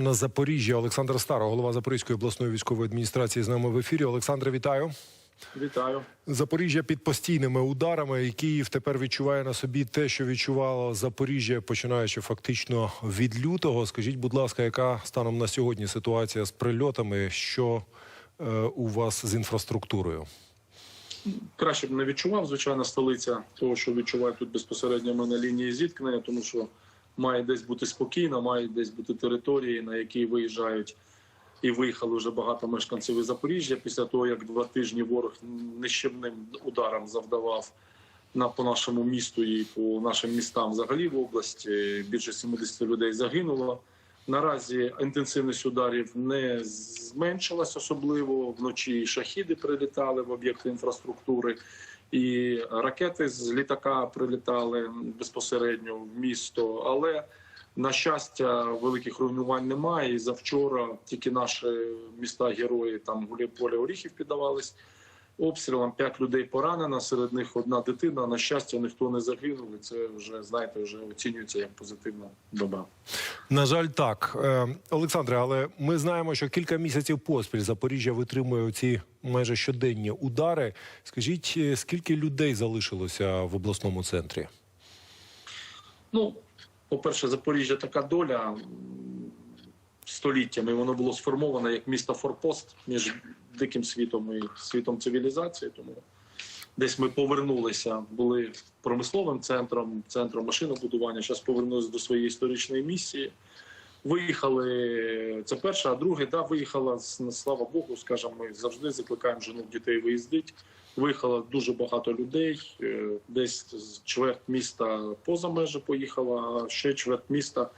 На Запоріжжя Олександр Старо, голова Запорізької обласної військової адміністрації, з нами в ефірі. Олександре, вітаю. Вітаю. Запоріжжя під постійними ударами, і Київ тепер відчуває на собі те, що відчувало Запоріжжя, починаючи фактично від лютого. Скажіть, будь ласка, яка станом на сьогодні ситуація з прильотами? Що е, у вас з інфраструктурою? Краще б не відчував, звичайно, столиця того, що відчуваю тут безпосередньо ми на лінії зіткнення, тому що має десь бути спокійно, має десь бути території, на які виїжджають і виїхали вже багато мешканців із Запоріжжя після того, як два тижні ворог нищівним ударом завдавав на по нашому місту і по нашим містам взагалі в області. Більше 70 людей загинуло. Наразі інтенсивність ударів не зменшилась особливо. Вночі шахіди прилітали в об'єкти інфраструктури, і ракети з літака прилітали безпосередньо в місто. Але на щастя, великих руйнувань немає. І завчора тільки наші міста герої там Гуляйполя Оріхів піддавались обстрілам. П'ять людей поранено. Серед них одна дитина. На щастя, ніхто не загинув. І Це вже знаєте, вже оцінюється як позитивна доба. На жаль, так, Е, Олександре, але ми знаємо, що кілька місяців поспіль Запоріжжя витримує ці майже щоденні удари. Скажіть, е, скільки людей залишилося в обласному центрі? Ну, по-перше, Запоріжжя така доля століттями. Воно було сформоване як місто Форпост між диким світом і світом цивілізації. Тому десь ми повернулися, були промисловим центром, центром машинобудування. Зараз повернулися до своєї історичної місії. Виїхали це перше, а друге, да, виїхала слава Богу, скажімо, ми завжди закликаємо жінок дітей виїздити. Виїхало дуже багато людей. е, Десь чверть міста поза межі поїхала, ще чверть міста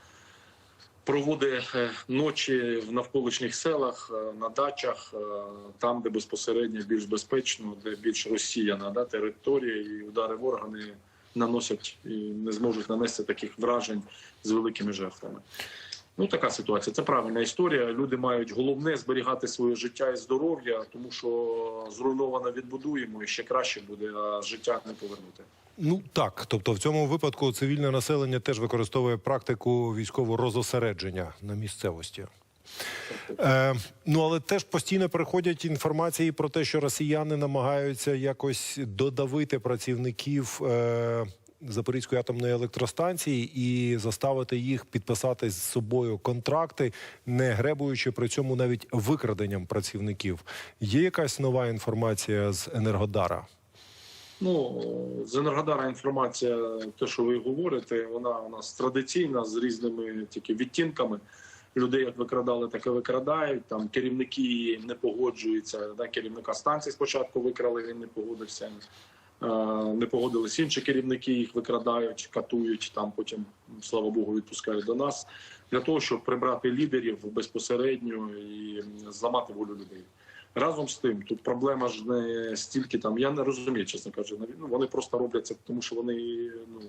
проводить е, ночі в навколишніх селах, е, на дачах, е, там, де безпосередньо більш безпечно, де більш розсіяна да, територія, і удари ворога не наносять і не зможуть нанести таких вражень з великими жертвами. Ну, така ситуація. Це правильна історія. Люди мають головне зберігати своє життя і здоров'я, тому що зруйновано відбудуємо і ще краще буде, а життя не повернути. Ну так, тобто в цьому випадку цивільне населення теж використовує практику військового розосередження на місцевості. Е, ну але теж постійно приходять інформації про те, що росіяни намагаються якось додавити працівників е, Запорізької атомної електростанції і заставити їх підписати з собою контракти, не гребуючи при цьому навіть викраденням працівників. Є якась нова інформація з Енергодара? Ну з Енергодара інформація, те, що ви говорите, вона у нас традиційна з різними тільки відтінками. Людей як викрадали, так і викрадають. Там керівники не погоджуються. Да, керівника станції спочатку викрали, він не погодився. Не погодились інші керівники, їх викрадають, катують. Там потім, слава Богу, відпускають до нас для того, щоб прибрати лідерів безпосередньо і зламати волю людей. Разом з тим, тут проблема ж не стільки там. Я не розумію, чесно кажучи, ну, вони просто роблять це, тому що вони ну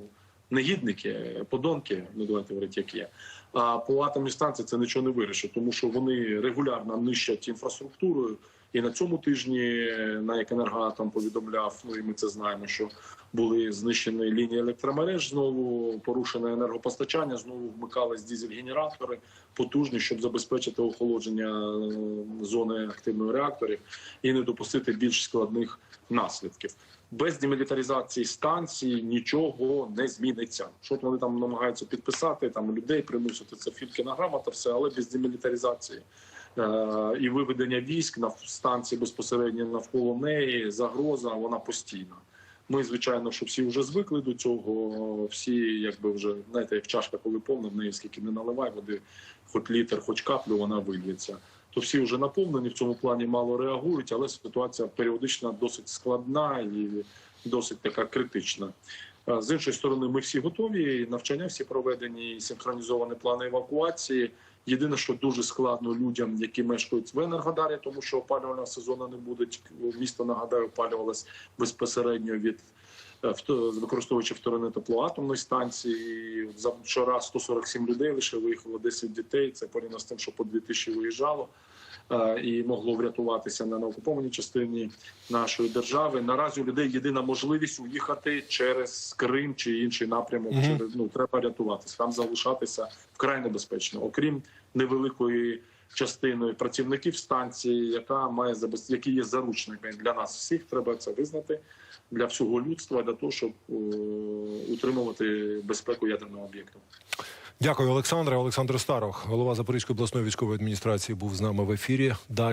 негідники, подонки, ну давайте говорити, як є. А по атомній станції це нічого не вирішить, тому що вони регулярно нищать інфраструктурою. І на цьому тижні на як енергоатом повідомляв, ну і ми це знаємо, що були знищені лінії електромереж, знову порушене енергопостачання, знову вмикались дизель-генератори потужні, щоб забезпечити охолодження е, зони активних реакторів і не допустити більш складних наслідків. Без демілітаризації станції нічого не зміниться. Що вони там намагаються підписати, там людей примусити це фількіна грамота, все, але без демілітаризації е, і виведення військ на станції безпосередньо навколо неї загроза вона постійна. Ми, звичайно, що всі вже звикли до цього. Всі, якби вже знаєте, як чашка, коли повна, в неї скільки не наливай води, хоч літр, хоч каплю, вона вильється. То всі вже наповнені в цьому плані мало реагують, але ситуація періодично досить складна і досить така критична. З іншої сторони, ми всі готові. Навчання всі проведені, синхронізовані плани евакуації. Єдине, що дуже складно людям, які мешкають в Енергодарі, тому що опалювального сезону не буде. Місто нагадаю, опалювалось безпосередньо від е, використовуючи вторинне тепло атомної станції. За вчора 147 людей лише виїхало 10 дітей. Це порівняно з тим, що по 2000 виїжджало. Е, і могло врятуватися на неокупованій частині нашої держави. Наразі у людей єдина можливість уїхати через Крим чи інший напрямок. Мгм. Через ну треба рятуватися. Там залишатися вкрай небезпечно, окрім невеликої. Частиною працівників станції, яка має які є заручниками для нас всіх, треба це визнати для всього людства, для того, щоб е, утримувати безпеку ядерного об'єкту. Дякую, Олександре. Олександр Старох, голова Запорізької обласної військової адміністрації, був з нами в ефірі. Далі.